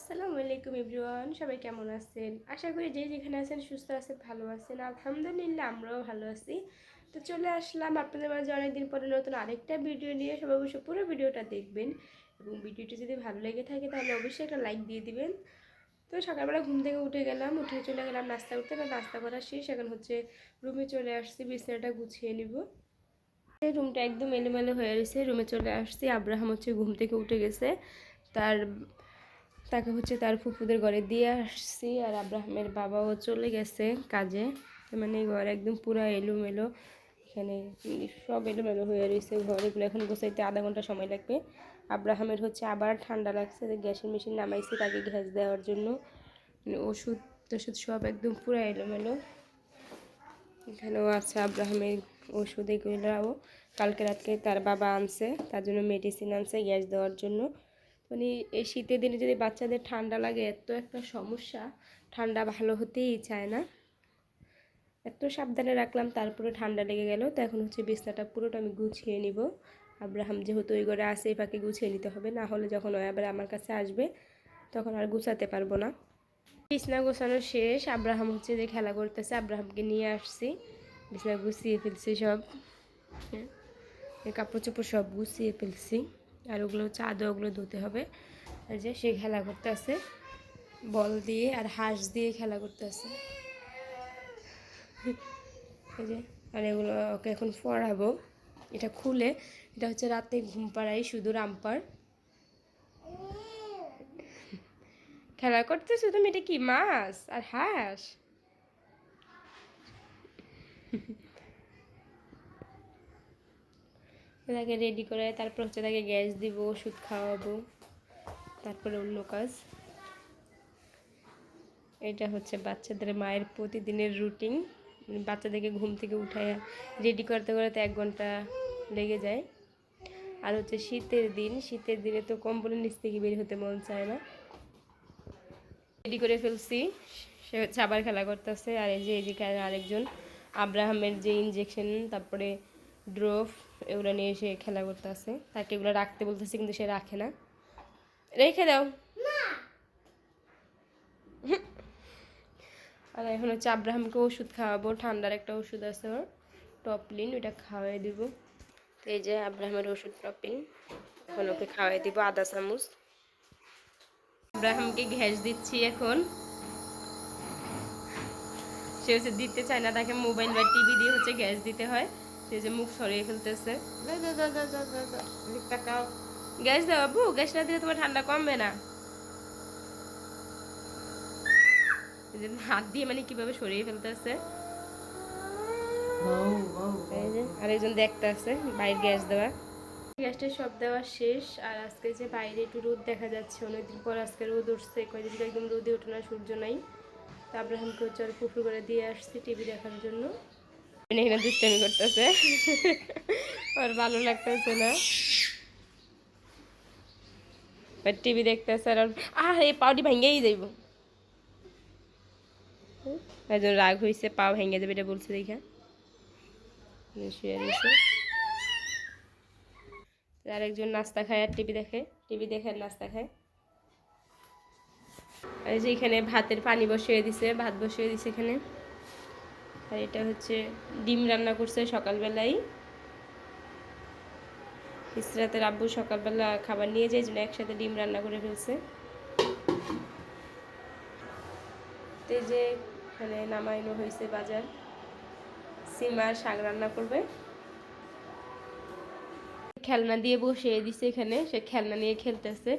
আসসালামু আলাইকুম এভরিওয়ান, সবাই কেমন আছেন? আশা করি যে যেখানে আছেন সুস্থ আছেন, ভালো আছেন। আলহামদুলিল্লাহ আমরাও ভালো আছি। তো চলে আসলাম আপনাদের মাঝে অনেকদিন পরে নতুন আরেকটা ভিডিও নিয়ে। সবাই অবশ্যই পুরো ভিডিওটা দেখবেন এবং ভিডিওটি যদি ভালো লেগে থাকে তাহলে অবশ্যই একটা লাইক দিয়ে দিবেন। তো সকালবেলা ঘুম থেকে উঠে গেলাম, উঠে চলে গেলাম নাস্তা করতে। বা নাস্তা করা শেষ। এখন হচ্ছে রুমে চলে আসছি, বিছানাটা গুছিয়ে নিব। রুমটা একদম এলোমেলো হয়ে রয়েছে রুমে চলে আসছি। আব্রাহাম হচ্ছে ঘুম থেকে উঠে গেছে। তার তাকে হচ্ছে তার ফুফুদের ঘরে দিয়ে আসছি আর আব্রাহামের বাবাও চলে গেছে কাজে। মানে ঘর একদম পুরো এলোমেলো। এখানে সব এলোমেলো হয়ে রয়েছে। ঘরগুলো এখন গোছাইতে আধা ঘণ্টা সময় লাগবে। আব্রাহামের হচ্ছে আবার ঠান্ডা লাগছে গ্যাসের মেশিন নামাইছি তাকে গ্যাস দেওয়ার জন্য। মানে ওষুধ টষুধ সব একদম পুরো এলোমেলো। এখানেও আছে আব্রাহামের ওষুধ, এগুলোও। কালকে রাতকে তার বাবা আনছে, তার জন্য মেডিসিন আনছে, গ্যাস দেওয়ার জন্য। মানে এই শীতের দিনে যদি বাচ্চাদের ঠান্ডা লাগে, এত একটা সমস্যা। ঠান্ডা ভালো হতেই চায় না। এত সাবধানে রাখলাম, তারপরে ঠান্ডা লেগে গেল। তো এখন হচ্ছে বিছনাটা পুরোটা আমি গুছিয়ে নিব। আব্রাহাম যেহেতু ওই ঘরে আসে এই গুছিয়ে নিতে হবে। না হলে যখন ওই আবার আমার কাছে আসবে, তখন আর গুছাতে পারব না। বিছনা গোছানো শেষ। আব্রাহাম হচ্ছে যে খেলা করতেছে, আব্রাহামকে নিয়ে আসছি। বিছনা গুছিয়ে ফেলছি সব। হ্যাঁ কাপড় চোপড় সব গুছিয়ে ফেলছি। আর ওগুলো আদৌ, ওগুলো ধুতে হবে। আর যে সে খেলা করতে আছে বল দিয়ে আর হাঁস দিয়ে খেলা করতে আছে এই যে, আর এগুলো ওকে এখন পড়াবো এটা খুলে, এটা হচ্ছে রাতে ঘুম পাড়াই শুধু রামপার। খেলা করতেছো? তুমি এটা কি, মাছ আর হাঁস? তাকে রেডি করে তারপর হচ্ছে তাকে গ্যাস দিব, ওষুধ খাওয়াবো। তারপরে অন্য কাজ। এটা হচ্ছে বাচ্চাদের মায়ের প্রতিদিনের রুটিন বাচ্চাদেরকে ঘুম থেকে উঠায় রেডি করতে করতে এক ঘণ্টা লেগে যায়। আর হচ্ছে শীতের দিন, শীতের দিনে তো কম্বলের নিচ থেকে বের হতে মন চায় না। রেডি করে ফেলছি। সে হচ্ছে আবার খেলা করতেছে। আর এই যে এদিকে আরেকজন, আব্রাহামের যে ইনজেকশন তারপরে ড্রোফ এগুলো নিয়ে এসে খেলা করতে আছে তাকে এগুলো রাখতে বলতেছে, কিন্তু সে রাখে না। রেখে দাও। আর এখন হচ্ছে আব্রাহামকে ওষুধ খাওয়াবো। ঠান্ডার একটা ওষুধ আছে ওর, টপলিন, ওইটা খাওয়াই দিব। এই যে আব্রাহামের ওষুধ টপলিন, এখন ওকে খাওয়াই দিব আদা চামচ। আব্রাহামকে ঘ্যাস দিচ্ছি এখন। সে হচ্ছে দিতে চায় না, তাকে মোবাইল বা টিভি দিয়ে হচ্ছে গ্যাস দিতে হয়। সে যে মুখ সরিয়ে ফেলতেছে। গ্যাস দাও বাবু গ্যাস না দিলে তোমার ঠান্ডা কমবে না। হাত দিয়ে মানে কীভাবে সরিয়ে ফেলতেছে। আরেকজন দেখতে আছে বাইরে গ্যাস দেওয়া। গ্যাসটা সব দেওয়া শেষ আর আজকে যে বাইরে একটু রোদ দেখা যাচ্ছে অনেকদিন পর আজকে রোদ উঠছে কয়েকদিন তো একদম রোদে ওঠে না সূর্য নাই। তো আব্রাহামকে হচ্ছে আর পুকুর করে দিয়ে আসছি টিভি দেখার জন্য। এখানে দুষ্টামি করতেছে। আর ভালো লাগতেছে না। টিভি দেখতেছে আর আহ, এই পাউডি ভেঙেই যাইব। একজন রাগ হয়েছে পাও ভেঙে যাবে এটা বলছে দেখা। আরেকজন নাস্তা খায় আর টিভি দেখে। টিভি দেখে আর নাস্তা খায়। আর যে এখানে ভাতের পানি বসিয়ে দিছে, ভাত বসিয়ে দিছে এখানে। আর এটা হচ্ছে ডিম রান্না করছে সকালবেলায়। ইসরাতের আব্বু সকালবেলা খাবার নিয়ে যায় জন্য একসাথে ডিম রান্না করে ফেলছে। তেজে এখানে নামাইনো হয়েছে বাজার সিমার শাক রান্না করবে। খেলনা দিয়ে বসিয়ে দিছে এখানে, সে খেলনা নিয়ে খেলতেছে।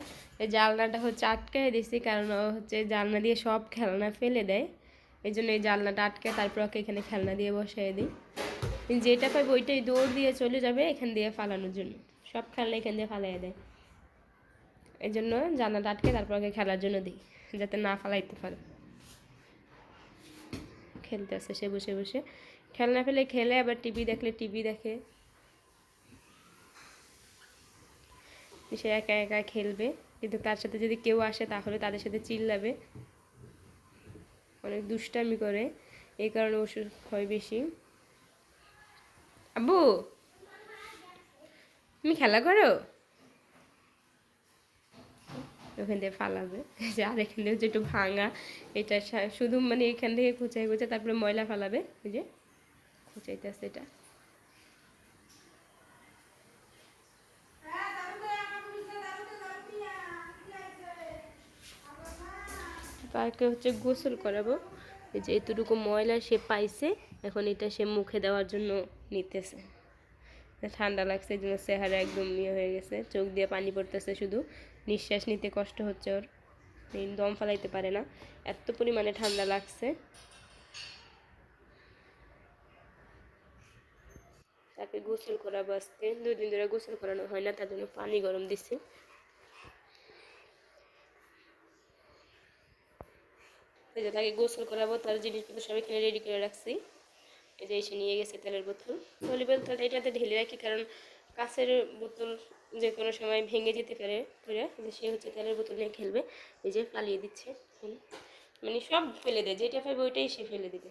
জালনাটা হচ্ছে আটকায় দিছে, কারণ হচ্ছে জালনা দিয়ে সব খেলনা ফেলে দেয়। এই জন্য এই জালনাটা আটকে, তারপর ওকে এখানে খেলনা দিয়ে বসিয়ে দিই। যেটা পাবে ওইটাই দৌড় দিয়ে চলে যাবে এখান দিয়ে ফালানোর জন্য। সব খেলনা এখান দিয়ে ফালাই দেয়। এই জন্য জালনাটা আটকে, তারপর ওকে খেলার জন্য দিই, যাতে না ফালাইতে পারে। খেলতে আসে সে বসে বসে। খেলনা ফেলে খেলে, আবার টিভি দেখলে টিভি দেখে। সে একা একা খেলবে, কিন্তু তার সাথে যদি কেউ আসে, তাহলে তাদের সাথে চিল্লাবে। অনেক দুষ্টামি করে, এই কারণে ওষুধ হয় বেশি। আব্বু, তুমি খেলা করো? ওখান থেকে ফালাবে, যে আর এখান থেকে একটু ভাঙা, এটা শুধু মানে এখান থেকে খুঁচাই খুঁচে তারপরে ময়লা ফালাবে, ওই যে খুঁচাইতে আছে এটা। তাকে হচ্ছে গোসল করাবো। এই যে এতটুকু ময়লা সে পাইছে, এখন এটা সে মুখে দেওয়ার জন্য নিতেছে। ঠান্ডা লাগছে, এই জন্য চেহারা একদম ইয়ে হয়ে গেছে। চোখ দিয়ে পানি পড়তেছে শুধু। নিঃশ্বাস নিতে কষ্ট হচ্ছে ওর। দম ফেলাইতে পারে না। এত পরিমাণে ঠান্ডা লাগছে। তাকে গোসল করাবো আজকে। দুদিন ধরে গোসল করানো হয় না, তার জন্য পানি গরম দিচ্ছি এই যে তাকে গোসল করাবো, তার জিনিসপত্র সব কিনে রেডি করে রাখছি। এই যে এসে নিয়ে গেছে তেলের বোতল। পলি তাহলে এটাতে ঢেলে রাখি, কারণ কাছের বোতল যে কোনো সময় ভেঙে যেতে পারে, ধরে। যে সে হচ্ছে তেলের বোতল নিয়ে খেলবে, এই যে পালিয়ে দিচ্ছে। মানে সব ফেলে দেয়, যেটা পাবে ওইটাই সে ফেলে দেবে।